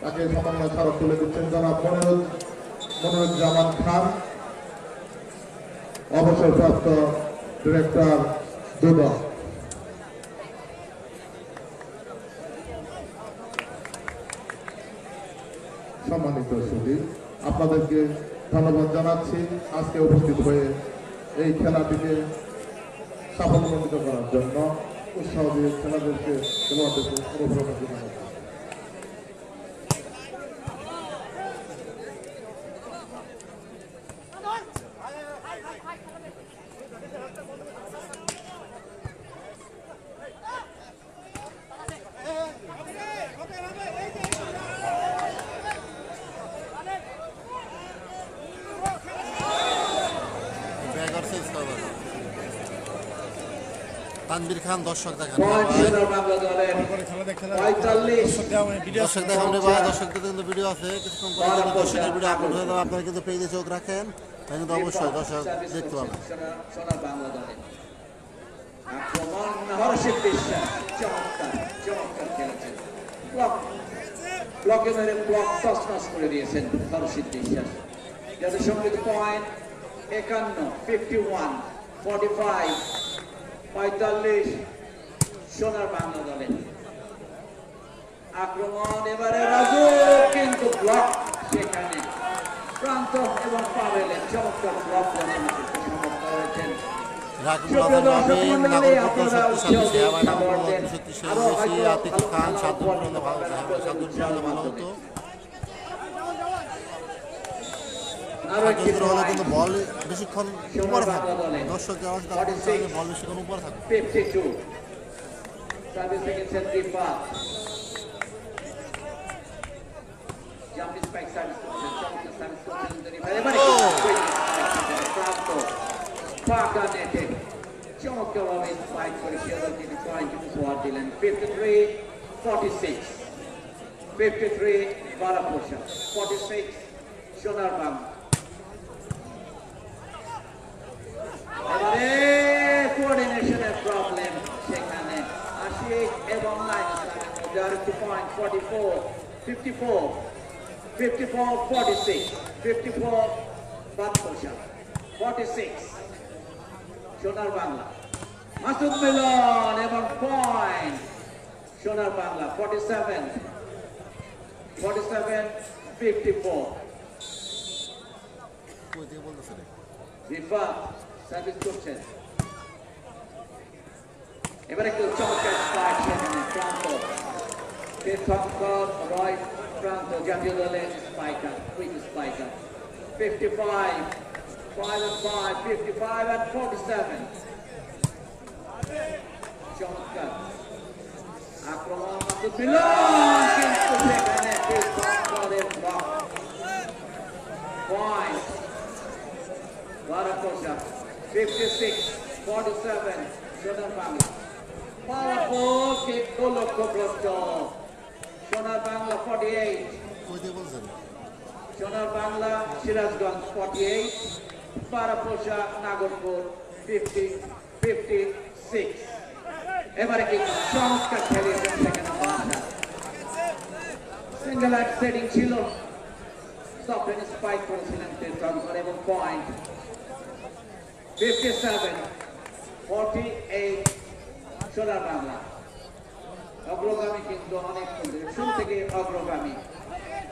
তাকে সমন্বয় স্মারক তুলে দিচ্ছেন যারা মনিরুজ মনিরুজ্জামান খান, অবসরপ্রাপ্ত ডিরেক্টর দুদক। সম্মানিত সুদী আপনাদেরকে ধন্যবাদ জানাচ্ছি। আজকে উপস্থিত হয়ে এই খেলাটিকে সাফল্যমণ্ডিত করার জন্য উৎসাহ দিয়ে খেলাদেরকে খেলোয়াড়দেরকে অনুপ্রেরণা জানাচ্ছি। তানবির খান, দর্শক দেখান। দর্শক দেখান দর্শকদের কিন্তু ভিডিও আছে, কিছুক্ষণ দর্শকের ভিডিও আপলোড হয়ে যাবে। আপনারা কিন্তু পেজে চোখ রাখেন তাই কিন্তু অবশ্যই দর্শক দেখতে পাবেন। ব্লক মেরে ব্লক তসনস করে দিয়েছেন হর্ষিত বিশ্বাস। যাদের সংগীত পয়েন্ট একান্ন ফিফটি ওয়ান ফর্টি ফাইভ পঁয়তাল্লিশ সোনার বাংলা দলের আক্রমণ এবারে রাজু কিন্তু ব্লক সেখানে। প্রান্ত এবং পাবেলেন চমৎকার ব্লক সমর্থ হয়েছেন। আতিকুল খান সাদ্দুল ভালো সাদ্দুল ভালো হতো আরও একটি কিন্তু হলে কিন্তু বল বেশিক্ষণ উপরে থাকবে দর্শক বল বেশিক্ষণ উপরে থাকবে 52 servicing in century path jumping spike service করছেন চমৎকার সার্ভিস করছেন তিনি এবারে প্রান্ত পাকা নেটে চমৎকার ভাবে স্পাইক করে শিয়াদল তিনি পয়েন্ট উপহার দিলেন 53 46 53 বারাপোষা 46 সোনার বাংলা এবারে কোঅর্ডিনেশনের প্রবলেম সেখানে। আশি এবং fifty four forty six fifty four Badsha forty six সোনার বাংলা মাসুদ মিলন এবং পয়েন্ট সোনার Bangla forty seven forty seven fifty four কই থেকে বলতেছে রে? রিফাত সার্ভিস করছেন এবার একটু চমৎকার স্পাইক সেখানে প্রান্ত তীর্থঙ্কর রয় প্রান্ত জাতীয় দলের spiker quick spiker fifty five five and five fifty five and forty seven চমৎকার আক্রমণ মাসুদ মিলন কিন্তু সেখানে তীর্থঙ্করের ব্লক পয়েন্ট Varakosa, 56, 47, সোনার বাংলা পাওয়ারফুল গোল লক্ষ্যভ্রষ্ট সোনার বাংলা 48 কই থেকে সোনার বাংলা সিরাজগঞ্জ 48 পারাপোষা নাগরপুর 50 56 এবারে কি চমৎকার খেলিয়েছেন সেখানে সিঙ্গেল অ্যাট সেটিং ছিল। সফটেন স্পাইক করেছিলেন তীর্থঙ্কর এবং পয়েন্ট 57 48 সোনার বাংলা। অগ্রগামী কিন্তু অনেক শুরু থেকে অগ্রগামী।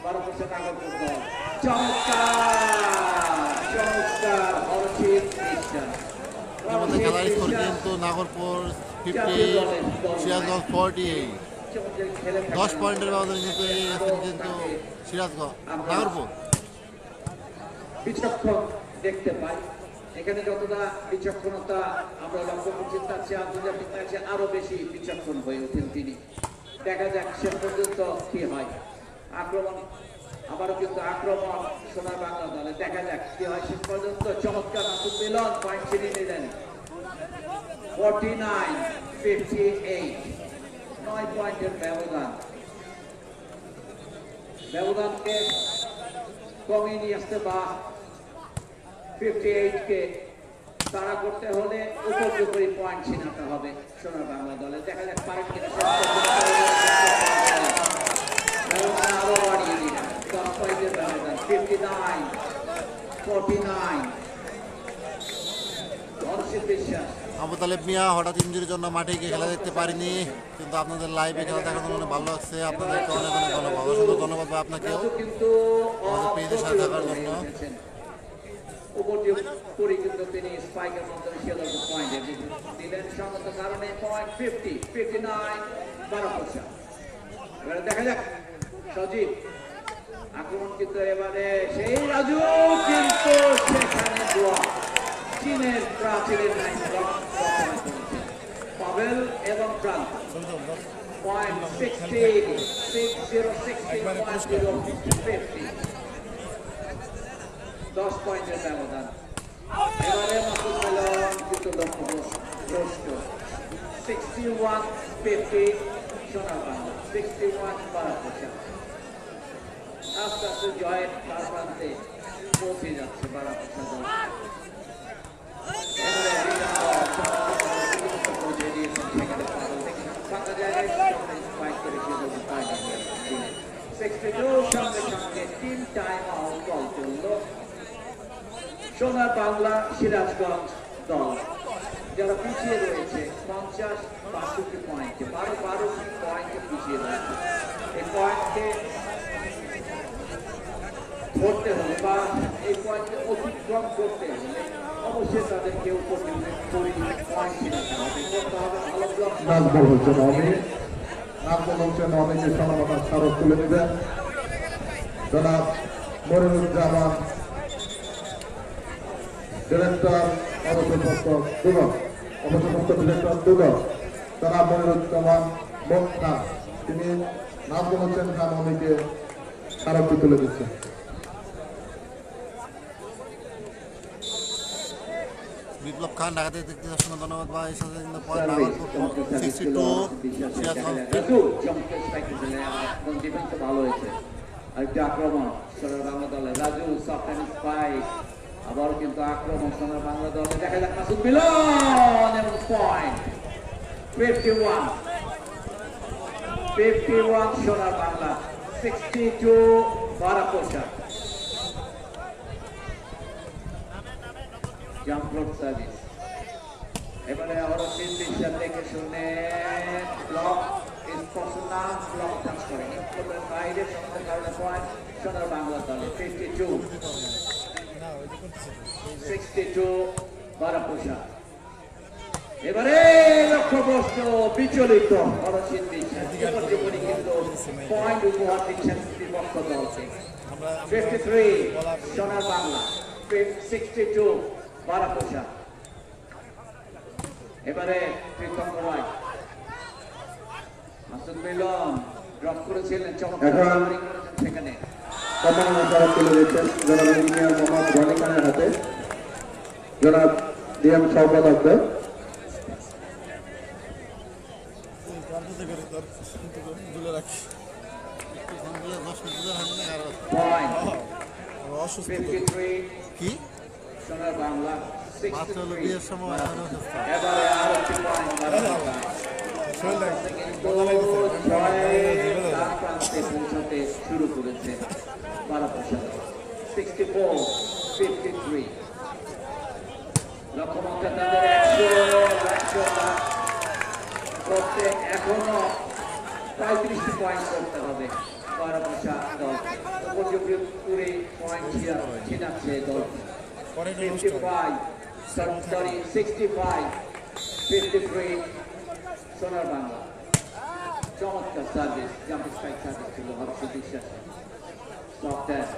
বারো বছর নাগরপুর দল চমৎকার চমৎকার অরচিত বিশ্বাস খেলার স্কোর কিন্তু Nagarpur fifty Sirajganj forty eight দশ পয়েন্টের ব্যবধানে কিন্তু সিরাজগঞ্জ নাগরপুর। বিচক্ষণ দেখতে পাই। এখানে যতটা বিচক্ষণতা আমরা লক্ষ্য করছি, তার চেয়ে আন্তর্জাতিক ম্যাচে আরও বেশি বিচক্ষণ হয়ে ওঠেন তিনি। দেখা যাক শেষ পর্যন্ত কি হয়। আক্রমণ, আবারও কিন্তু আক্রমণ সোনার বাংলা দলে। দেখা যাক কি হয় শেষ পর্যন্ত। চমৎকার নাসুদ মিলন পয়েন্ট ছিনিয়ে নিলেন। ফর্টি নাইন, ফিফটি এইট, নয় পয়েন্টের ব্যবধান। ব্যবধানকে কমিয়ে নিয়ে আসতে বা ফিফটি এইটকে তাড়া করতে হলে উপযোগী পয়েন্ট ছিনাতে হবে। সোনার বাংলা দলে দেখা যাক পারেন কিনা শেষ পর্যন্ত। ব্যবধান আরও বাড়িয়ে 59, 49. অর্ষিত বিশ্বাস। আবু তালেব মিয়া হঠাৎ ইঞ্জুরির জন্য মাঠে গিয়ে খেলা দেখতে পারিনি। কিন্তু আপনাদের লাইভে খেলা দেখার জন্য ভালো লাগছে। আপনাদেরকে অনেক অনেক ধন্যবাদ। অসংখ্য ধন্যবাদ আপনাকেও। আমাদের পেজের সাথে থাকার জন্য। উপর দিয়ে কিন্তু তিনি স্পাইকের মাধ্যমে শিয়ালকে পয়েন্ট দিলেন সঙ্গত কারণে পয়েন্ট ফিফটি ফিফটি নাইন বারো পয়সা। এবারে দেখা যাক, সজীব আক্রমণ কিন্তু এবারে সেই রাজু, কিন্তু সেখানে ব্লক চীনের প্রাচীরের পাবেল এবং Pranto. Point sixty six zero sixty point zero fifty দশ পয়েন্টের ব্যবধান। এবারে মাসুদ মেলন কিন্তু লক্ষ্য ভ্রষ্ট। সিক্সটি ওয়ান ফিফটি সোনার বাংলা সিক্সটি ওয়ান বারাপোষা আস্তে আস্তে জয়ের তার প্রান্তে পৌঁছে যাচ্ছে বারাপোষা দল। স্পাইক করে সে আউট বল সিরাজগঞ্জ দল। যারা পিছিয়ে রয়েছে, পঞ্চাশ বাষট্টি পয়েন্টে, বারো বারোটি পয়েন্টে পিছিয়ে রয়েছে। এই পয়েন্টকে ধরতে হলে বা এই পয়েন্টকে অতিক্রম করতে হলে অবশ্যই তাদেরকে হবে করতে হবে। নাজবল নাজবল স্মারক তুলে নেবেন। জনাব মনিরুজ্জামান ডিরেক্টর অবসরপ্রাপ্ত দুদক অবসরপ্রাপ্ত ডিরেক্টর দুদক জনাব মনিরুজ্জামান মোট খান তিনি নাজবল হোসেন খান অমিকে স্মারকটি তুলে দিচ্ছেন বিপ্লব খান ঢাকা থেকে দেখতে অসংখ্য ধন্যবাদ ভাই। সাথে কিন্তু পয়েন্ট সিক্সটি টু ভালো হয়েছে। আরেকটি আক্রমণ রাজু সফট স্পাইক। আবারও কিন্তু আক্রমণ সোনার বাংলা দলে। দেখা যাক মাসুদ মিলন এবং point. Fifty one fifty one Sonar Bangla sixty two Baraposha jump service এবারে শুনে করে বাইরে পয়েন্ট সোনার বাংলা ফিফটি এবারে বিচলিত অরসিন দিচ্ছেন জীবনী কিন্তু পয়েন্ট উপহার দিচ্ছেন বিপক্ষ দলকে fifty three Sonar Bangla. Sixty two Baraposha. এবারে প্রীতম রায়। মাসুদ মিলন ড্রপ করেছিলেন চমৎকার সেখানে। সম্মাননা স্মারক তুলে দিচ্ছেন জনাব ইঞ্জিনিয়ার মোহাম্মদ রনি খানের হাতে। জনাব ডিএম ফিফটি থ্রি কি? বাংলা মাত্র বিয়ের সময়। পৌঁছাতে শুরু করেছে Baraposha sixty four fifty three লক্ষ্যমাত্রা তাদের একশো পয়েন্ট করতে হবে বারাপোষা দল উপযোগী five sorry sixty five fifty three Sonar Bangla চমৎকার সার্ভিস জাম্পিং স্ট্রাইক সার্ভিস ছিল হর্ষ বিশ্বাস সফটওয়্যার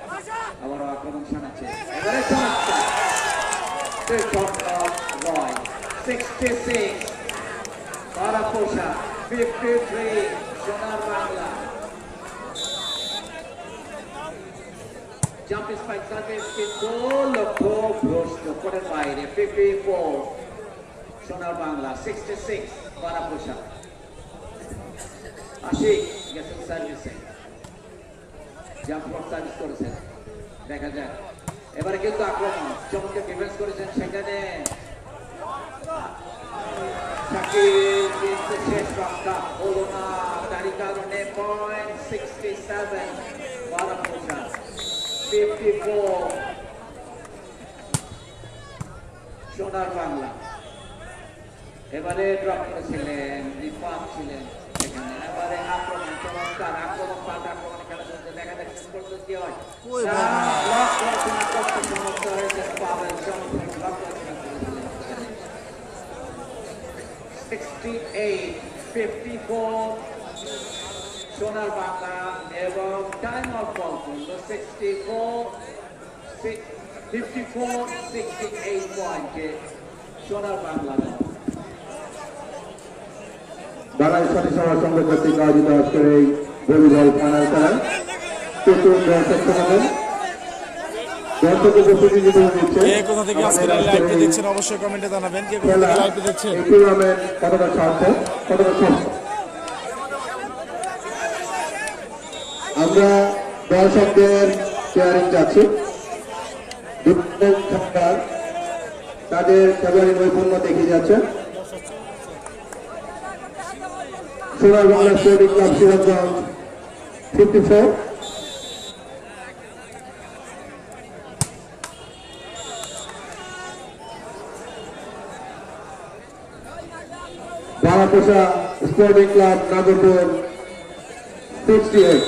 আবারও আক্রমণ শানাচ্ছে। এবারে চমৎকার। Roy sixty six Baraposha fifty three Sonar Bangla. Jumping strike service কিন্তু লক্ষ্য সিক্সটি সিক্স বারাপোষা আশিক গেছেন সার্ভিসে করেছেন। দেখা যাক। এবারে কিন্তু আক্রমণ। ডিফেন্স করেছেন সেখানে। পয়েন্ট সিক্সটি সেভেন 54 সোনার বাংলা। এবারে ড্রপ করেছিলেন রিফাত ছিলেন। এখানে এবারে আক্রমণ চমৎকার আক্রমণ পাল্টা আক্রমণ খেলা চলছে দেখা যাক শেষ পর্যন্ত কি হয় ওই না, বাবা। block রচনা করতে সমর্থ হয়েছে পাবেল চমৎকার block রচনা করেছিলেন সেখানে। 68 54 সোনার বাংলা এবং টাইম অফ বল করল 64 54 68 পয়েন্টে সোনার বাংলা বাংলাদেশ সঠিক সময় সঙ্গে কর্তৃক আয়োজিত আজকের এই ভলিবল ফাইনাল খেলায় প্রচুর দর্শক সমাগম দর্শক উপস্থিতি দিতে দিচ্ছে কোথা থেকে আজকের এই লাইভটি দেখছেন অবশ্যই কমেন্টে জানাবেন। কে কোথা খেলা থেকে লাইভটি দেখছেন? এই টুর্নামেন্ট কতটা সার্থক কতটা সফল? আমরা দর্শকদের চেয়ারিং যাচ্ছি। তাদের খেলোয়াড়ি নৈপুণ্য দেখিয়ে যাচ্ছে। Bangla স্টেডিং club Sirajganj. Fifty four. Baraposha sporting club Nagarpur sixty eight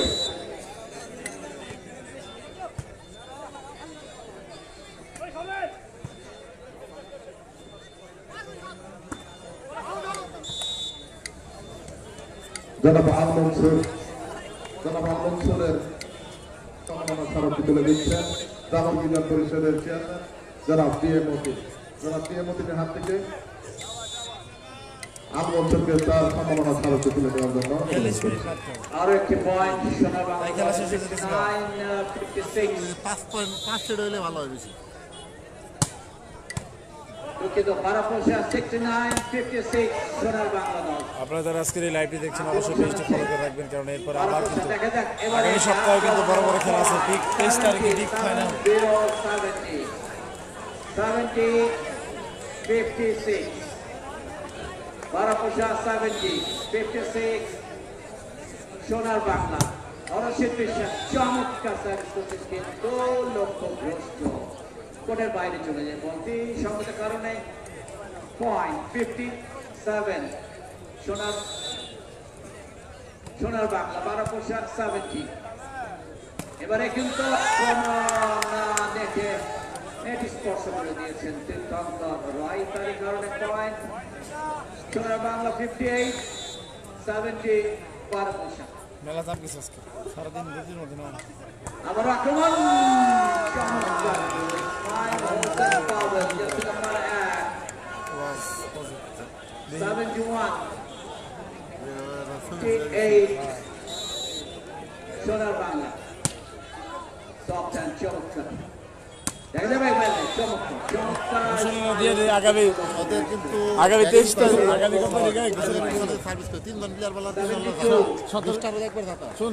জনাব আল মনসুর জনাব আল মনসুরের সম্মাননা স্মারকটি তুলে দিচ্ছেন দামন বিধান পরিষদের চেয়ারম্যান, জনাব পি এ মতিন। জনাব মতিনের হাত থেকে আমরা তার তুলে দেওয়ার জন্য আরও একটি পয়েন্ট সোনার বাংলা তাই খেলা শেষ গেছে। 69 56 পাঁচ পয়েন্ট পাঁচ সেট হলে ভালো হয় বেশি দুঃখিত বারাপোষা 69 56 সোনার বাংলা দল আপনারা যারা আজকের এই লাইভটি দেখছেন অবশ্যই পেজটা ফলো করে রাখবেন কারণ এরপর আবার কিন্তু আগামী সপ্তাহে কিন্তু বড় বড় খেলা আছে। বিগ তেইশ তারিখে বিগ ফাইনাল 70 70 56 বারাপোষা 70 56 সোনার বাংলা। অরশিদ বিশ্বাস চমৎকার সার্ভিস কোর্টের বাইরে চলে যায়। বলতি সঙ্গত কারণে পয়েন্ট ফিফটি সেভেন সোনার সোনার বাংলা বারাপোষা সেভেন্টি এবারে কিন্তু না দেখে নেট স্পর্শ করে দিয়েছেন তীর্থঙ্কর রয়। তারই কারণে পয়েন্ট সোনার বাংলা ফিফটি এইট সেভেন্টি মেলা চাপ গেছে সারাদিন আবার আক্রমণ! চমৎকার ফাইন হোসেন পাওয়েল জার্সি নাম্বার এক seventy one eight Sonar Bangla soft and চমৎকার দেখা যাবে একবার চমৎকার চমৎকার দিয়ে দিয়ে আগামী আগামী তেইশ তারিখ আগামী কত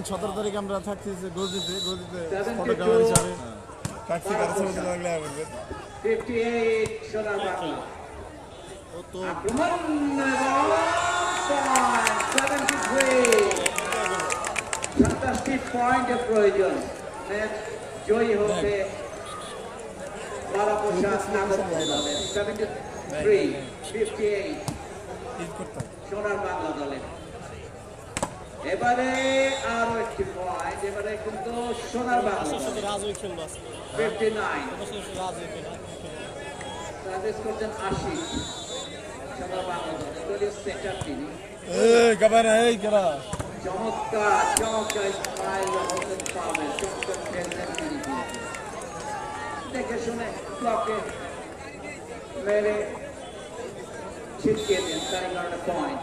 সতেরো তারিখ আমরা থাকছি যে গজিতে গজিতে ফটোগ্রাফার হিসাবে ছবি তুলে লাগলে হবে 58 সোনার বাংলা ও তো আক্রমণ এবং পয়েন্ট 73 সাতাশটি পয়েন্টের প্রয়োজন। ম্যাচ জয়ী হতে বারাপোষা নাগরপুর দলের। 73 58 ঈদ করতাম সোনার বাংলা দলের। এবারে আরও একটি পয়েন্ট এবারে কিন্তু সোনার বাংলা। ফিফটি নাইন সার্ভিস করছেন আশি। সোনার বাংলা দল দলীয় সেটার তিনি চমৎকার চমৎকার স্মাইল হোসেন পাবেন। চমৎকার খেলছেন তিনি দেখে শুনে ব্লকে মেরে ছিটকে দেন তার point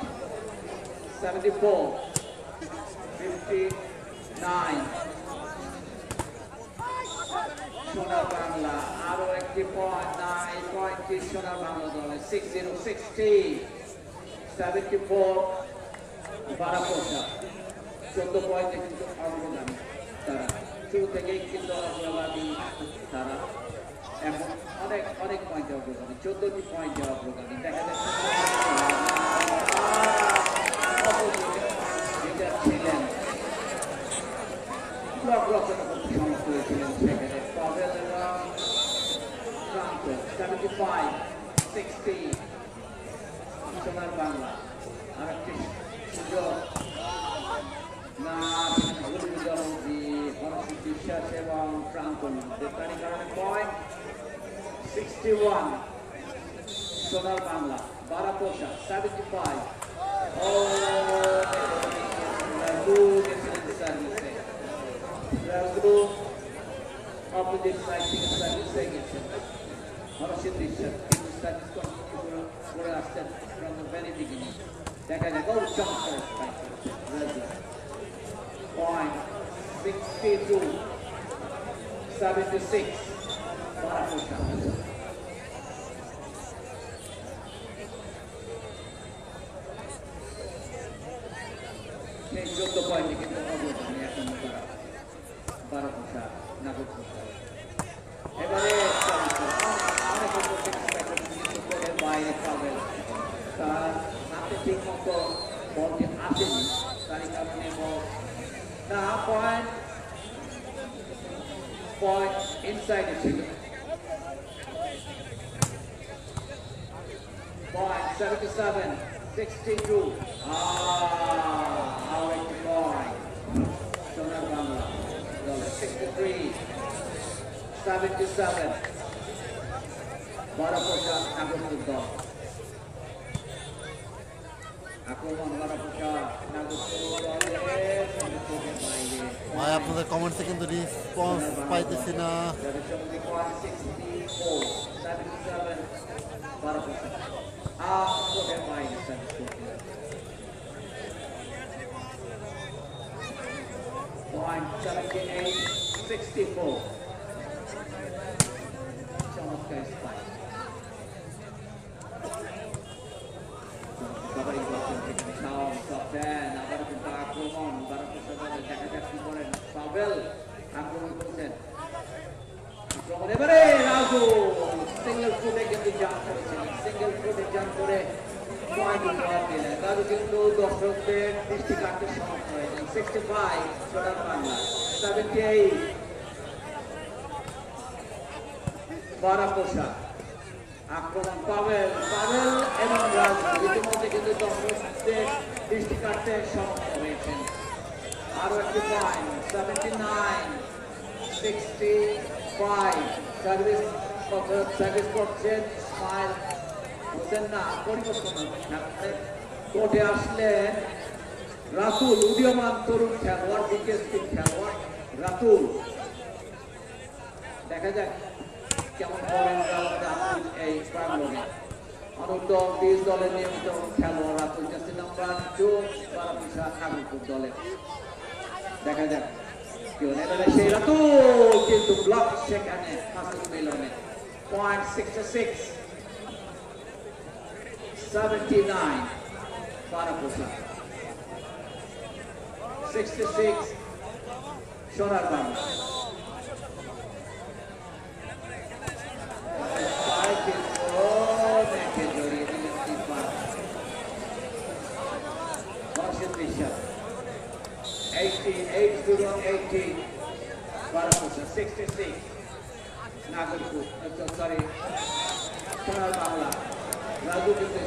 seventy four fifty nine Sonar Bangla, আরও একটি পয়েন্ট না এই পয়েন্টটি সোনার বাংলা দলে six zero sixty seventy four Baraposha চোদ্দ পয়েন্টে কিন্তু অগ্রগামী তারা। শুরু থেকেই কিন্তু অগ্রগামী তারা। এখন অনেক অনেক পয়েন্টে অগ্রগামী, চোদ্দটি পয়েন্টে অগ্রগামী। দেখা যাচ্ছে যেটা ছিলেন ব্লক রচনা করতে সমর্থ হয়েছিলেন সেখানে পাভেল এবং প্রান্ত সেভেন্টি ফাইভ সিক্সটি সোনার বাংলা আরেকটি সুযোগ না গুলিবিজয়ী হরসিদ বিশ্বাস এবং প্রান্তন তারই কারণে point sixty one Sonar Bangla Baraposha seventy five ও রাজু গেছিলেন সার্ভিসে রাজু অপোজিট সাইড থেকে সার্ভিসে গেছেন হরসিদ বিশ্বাস কিন্তু সার্ভিস কন্টিনিউ করে আসছেন ফ্রম দ্য ভেরি বিগিনিং দেখা যাক ও চমৎকার স্ট্রাইক করেছেন Raju point 62, 76, Barakusha. half point. Point inside the two. Point 77, 62. Ah, how it point. Sonagama, 63, 77. What a push up, number two goal. ভাই আপনাদের কমেন্টসে কিন্তু রেসপন্স পাইতেছি না. চমৎকার স্পাইক সবাই বলছেন সেখানে সাহস দেন, আবার কিন্তু আক্রমণ দেখা যাক কি করেন পাবেল আক্রমণ করছেন। কিন্তু জাম্প করেছিলেন সিঙ্গেল ফুটে জাম্প করে পয়েন্ট উপহার দিলেন। রাজু কিন্তু দর্শকদের দৃষ্টি কাটতে সমর্থ হয়েছেন। সিক্সটি ফাইভ সোনার বাংলা সেভেন্টি এইট বারাপোষা আক্রমণ পাবেল পাবেল এবং রাজু। ইতিমধ্যে কিন্তু দর্শকদের দৃষ্টি কাটতে সমর্থ হয়েছেন আরও একটি point seventy nine sixty five service service করছেন স্মাইল হোসেন না হবে কোর্টে আসলেন রাতুল, উদীয়মান তরুণ খেলোয়াড় বিকেএসপি খেলোয়াড় রাতুল। দেখা যাক কেমন করেন এই অনন্ত বিশ দলের দলের ব্লক সেখানে হাসিল sixty six seventy nine Baraposha sixty six Sonar Bangla Eighty-eight zero eighty, Barakusa, sixty-six, Nagarpur, uh, sorry, সোনার বাংলা, রাজু কিন্তু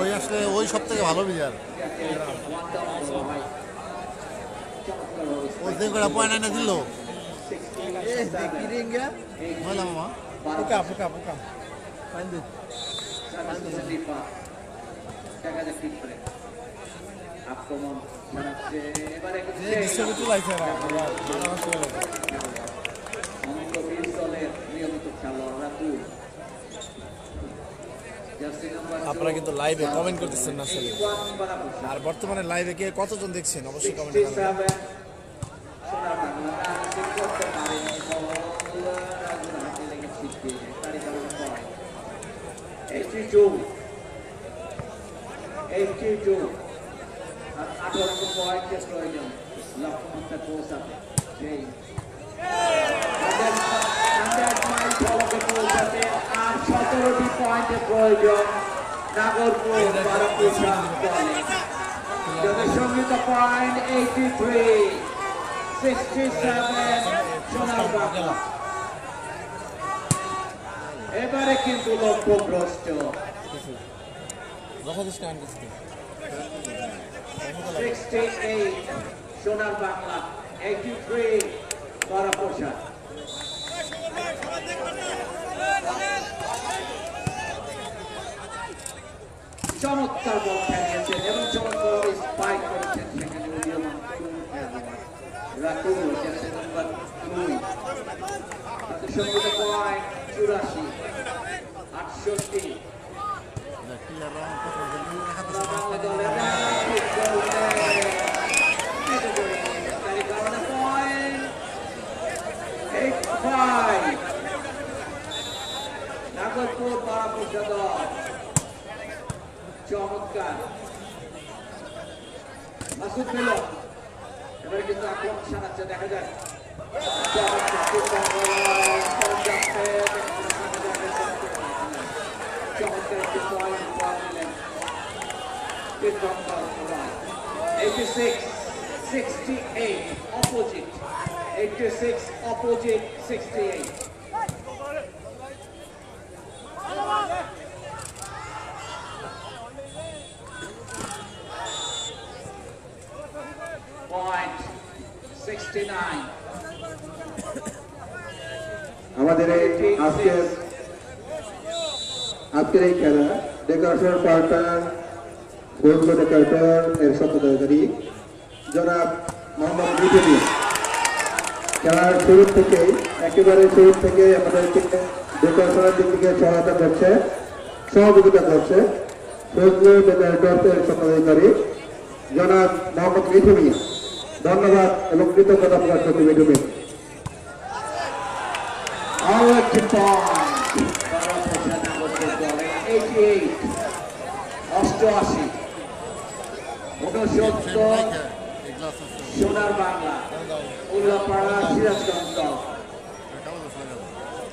ওই আসলে ওই সব থেকে ভালো প্লেয়ার ওই দিন করে পয়েন্ট এনে দিল। বুঝলাম মামা। পোকা পোকা পোকা। পাইন দে। আক্রমণ চালাচ্ছে এবারে যে অনন্ত দলের নিয়মিত আপনারা কিন্তু লাইভে কমেন্ট করতেছেন না আসলে আর বর্তমানে লাইভে কে কতজন দেখছেন অবশ্যই কমেন্টে 67 সোনার আঠারো নম্বর পয়েন্টে প্রয়োজন লক্ষ্যমাত্রা পৌঁছাতে সেই পৌঁছাতে আর সতেরোটি পয়েন্টে প্রয়োজন Nagarpur Barapur college যথাসঙ্গীত point eighty three sixty seven Sonar Bangla এবারে কিন্তু লক্ষ্যগ্রস্ত দেখা দিস 68 সোনার বাংলা 83 করাপ্রসাদ চমৎকার বল খেলিয়েছেন এবং চমৎকারভাবে স্পাইক করেছেন সেখানে উদীয়মান রাকুল জার্সি নাম্বার দুই। সংগীত পয়েন্ট চুরাশি, আটষট্টি। পরিষদ চমৎকার মাসুদ পেল এবারে কিন্তু আক্রমণ সারাচ্ছে দেখা যাক চমৎকার একটি পয়েন্ট বল নিলেন football ball 86 68 opposite 86 opposite 68 point 69 আমাদের এই আজকের আজকের এই খেলা, ডেকোরেশন পার্টনার গোল্ড ডেকোরেটর, এর সত্ত্বাধিকারী জনাব মোহাম্মদ বিজেপি খেলার শুরু থেকেই, একেবারে শুরু থেকে আমাদেরকে ডেকোরেশনের দিক থেকে সহায়তা করছে, সহযোগিতা করছে। ফজলু ডেকোরেটর এর সত্ত্বাধিকারী জনাব মোহাম্মদ মিঠু ধন্যবাদ এবং কৃতজ্ঞতা প্রকাশ দলে 88 অষ্টআশি। উনসত্তর সোনার বাংলা, উল্লাপাড়া, সিরাজগঞ্জ। দল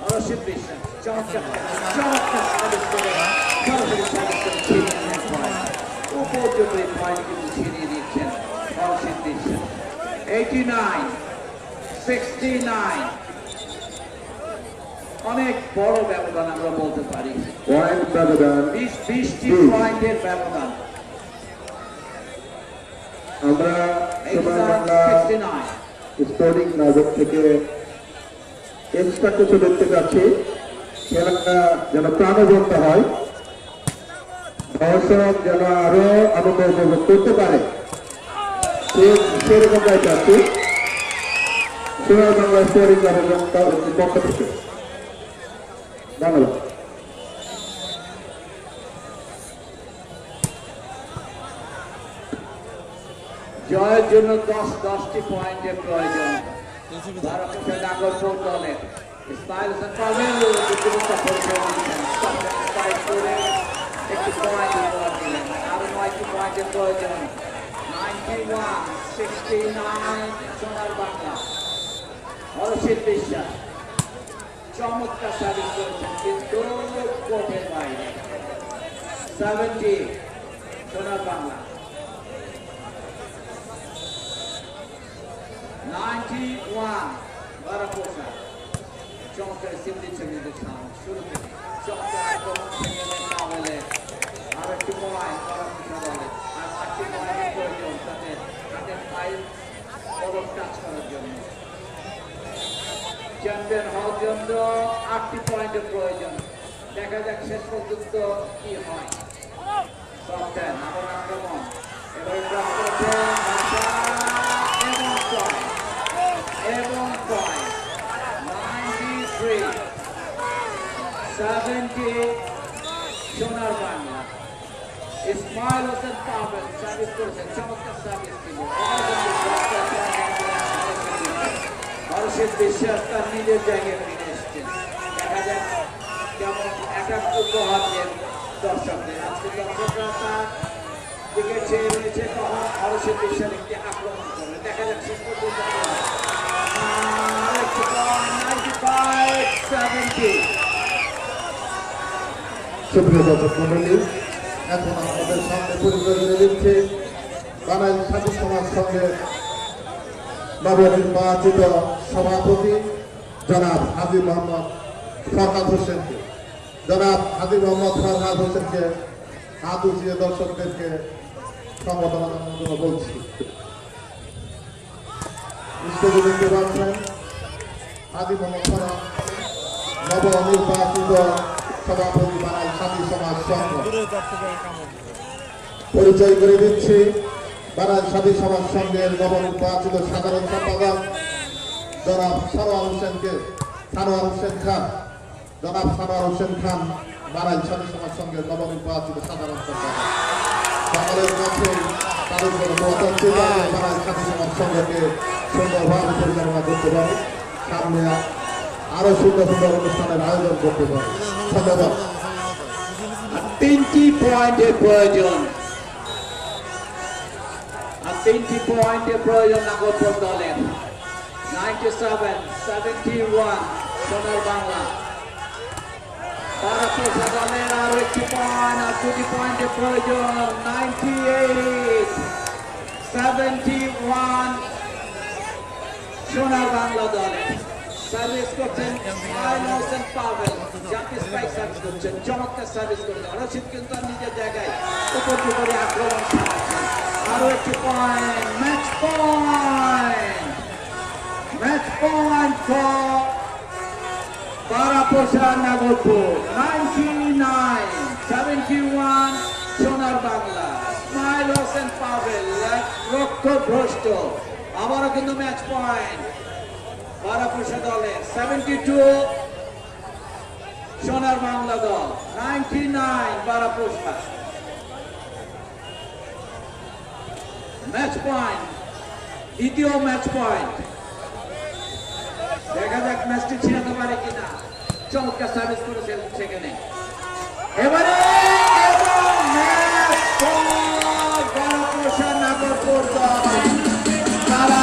অরশিদ বিশ্বাস, চমৎকার। চমৎকার সার্ভিস করে সরাসরি সার্ভিস করে ছিনিয়ে দিচ্ছেন বিশ্বাস। অনেক বড় ব্যবধান আমরা বলতে পারি। পয়েন্ট ব্যবধান। পয়েন্টের ব্যবধান। আমরা স্পোর্টিং নাগর থেকে এক্সট্রা কিছু দেখতে পাচ্ছি। খেলাটা যেন প্রাণবন্ত হয়। দর্শক যেন আরও আনন্দ উপভোগ করতে পারে। সে- সেরকমটাই চাচ্ছি সোনার বাংলা স্পোর্টিং নাগর পক্ষ থেকে। ধন্যবাদ জয়ের জন্য দশ, দশটি পয়েন্টের প্রয়োজন। ভারতের নাগরপুর দলের ইসমাইল হোসেন পারভেজ একটি পয়েন্ট আরও নয়টি পয়েন্টের প্রয়োজন ninety one sixty nine Sonar Bangla অরশিদ বিশ্বাস চমৎকার সার্ভিস করেছেন কিন্তু কোর্টের বাইরে সেভেন্টি সোনার বাংলা 91 Baraposa. চমৎকার সিম দিচ্ছে কিন্তু সাউন্ড শুরু থেকে চমৎকার আক্রমণ থেকে না হলে আর একটি পয়েন্ট বারাপোসা দলে আর চারটি পয়েন্টের প্রয়োজন তাদের তাদের ফাইল পদক টাচ করার জন্য চ্যাম্পিয়ন হওয়ার জন্য আটটি পয়েন্টের প্রয়োজন। দেখা যাক শেষ পর্যন্ত কি হয়। এবং সোনার বাংলা। ইসমাইল হোসেন পাবেন সার্ভিস করেছেন চমৎকার সার্ভিস হর্ষিত বিশ্বাস তার নিজের জায়গায় ফিরে এসছেন দেখা যাক কেমন উপহার দেন দর্শকদের আজকে দর্শকরা তার দিকে চেয়ে রয়েছে হর্ষিত বিশ্বাস একটি আক্রমণ করবে। দেখা যাক শেষ পর্যন্ত কি। আরেকটি point, 95, 70 সুপ্রিয় দর্শক মন্ডলী এখন আমাদের সামনে পরিচয় দিচ্ছে বানাই সাথী সমাজ সঙ্গে নবনির্বাচিত সভাপতি জনাব হাজি মোহাম্মদ ফরহাদ হোসেনকে। জনাব হাজি মোহাম্মদ ফরহাদ হোসেনকে হাত উঠিয়ে দর্শকদেরকে সম্বোধনা বলছি। হাজি মোহাম্মদ ফরহাদ নবনির্বাচিত সভাপতি বানাই সাথী সমাজ সংঘ। পরিচয় করে দিচ্ছি। বারাজ সাথী সমাজ সংঘের নবনির্বাচিত সাধারণ সম্পাদক জনাব সানোয়ার হোসেনকে, সারোয়ার হোসেন খান, জনাব সারোয়ার হোসেন খান বারাজ সাথী সমাজ সংঘের নবনির্বাচিত সাধারণ সম্পাদক। সুন্দর সুন্দর অনুষ্ঠানের আয়োজন তিনটি পয়েন্টের প্রয়োজন। তিনটি পয়েন্টের প্রয়োজন নাগরপুর দলের। Ninety seven seventy one Sonar Bangla. ভারতীয় দলের আরও একটি পয়েন্ট আর দুটি পয়েন্টের প্রয়োজন। Ninety eight seventy one Sonar Bangla দলে। সার্ভিস করছেন ইসমাইল হোসেন পাভেল জাতীয় স্ট্রাইক সার্ভিস করছেন। চমৎকার সার্ভিস করছেন। রশিদ কিন্তু নিজের জায়গায় উপর করে আক্রমণ আরও একটি point match point match point for Baraposha Nagarpur ninety nine seventy one Sonar Bangla Ismail Hossain Pavel লক্ষ্য ভ্রষ্ট, আবারও কিন্তু ম্যাচ পয়েন্ট বারাপোষা দলের সেভেন্টি টু সোনার বাংলা দল ninety nine Baraposha. Match point দ্বিতীয় ম্যাচ পয়েন্ট দেখা যাক ম্যাচটি ছিড়াতে পারে কিনা। চমৎকার সার্ভিস করেছেন সেখানে। এবারে তারা